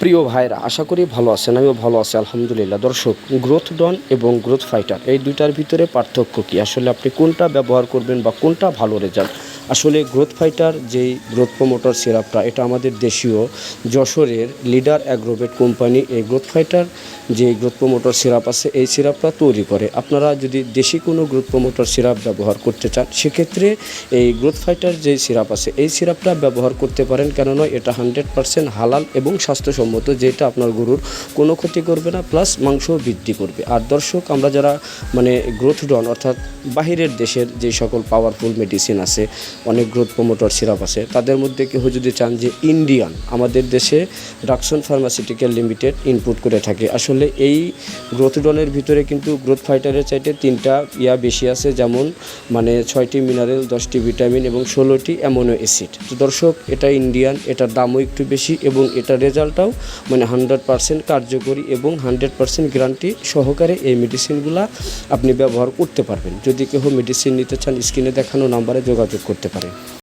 প্রিয় ভাইরা, আশা করি ভালো আছেন, আমিও ভালো আছি, আলহামদুলিল্লাহ। দর্শক গ্রোথ ডন এবং গ্রোথ ফাইটার এই দুইটার ভিতরে পার্থক্য কি? আসলে আপনি কোনটা ব্যবহার করবেন বা কোনটা ভালো রেজাল্ট আসলে গ্রোথ ফাইটার যেই গ্রোথ প্রমোটর সিরাপটা, এটা আমাদের দেশীয় যশোরের লিডার অ্যাগ্রোভেট কোম্পানি এই গ্রোথ ফাইটার যে গ্রোথ প্রমোটর সিরাপ আছে, এই সিরাপটা তৈরি করে। আপনারা যদি দেশি কোনো গ্রোথ প্রমোটর সিরাপ ব্যবহার করতে চান, সেক্ষেত্রে এই গ্রোথ ফাইটার যে সিরাপ আছে, এই সিরাপটা ব্যবহার করতে পারেন, কেননা এটা হান্ড্রেড পার্সেন্ট হালাল এবং স্বাস্থ্যসম্মত, যেটা আপনার গরুর কোনো ক্ষতি করবে না প্লাস মাংস বৃদ্ধি করবে। আর দর্শক, আমরা যারা মানে গ্রোথ ডন অর্থাৎ বাহিরের দেশের যে সকল পাওয়ারফুল মেডিসিন আছে অনেক গ্রোথ প্রমোটর সিরাপ আছে। তাদের মধ্যে কেউ যদি চান যে ইন্ডিয়ান আমাদের দেশে ডাকসন ফার্মাসিউটিক্যাল লিমিটেড ইনপুট করে থাকে। আসলে এই গ্রোথ ডনের ভিতরে কিন্তু গ্রোথ ফাইটারের চাইতে তিনটা ইয়া বেশি আছে, যেমন মানে ছয়টি মিনারেল দশটি ভিটামিন এবং ষোলোটি অ্যামোনো অ্যাসিড তো দর্শক, এটা ইন্ডিয়ান এটার দামও একটু বেশি এবং এটার রেজাল্টটাও মানে হান্ড্রেড পার্সেন্ট কার্যকরী এবং হান্ড্রেড পার্সেন্ট গ্যারান্টি সহকারে এই মেডিসিনগুলো আপনি ব্যবহার করতে পারবেন। যদি কেউ মেডিসিন নিতে চান স্ক্রিনে দেখানো নাম্বারে যোগাযোগ করতে পারেন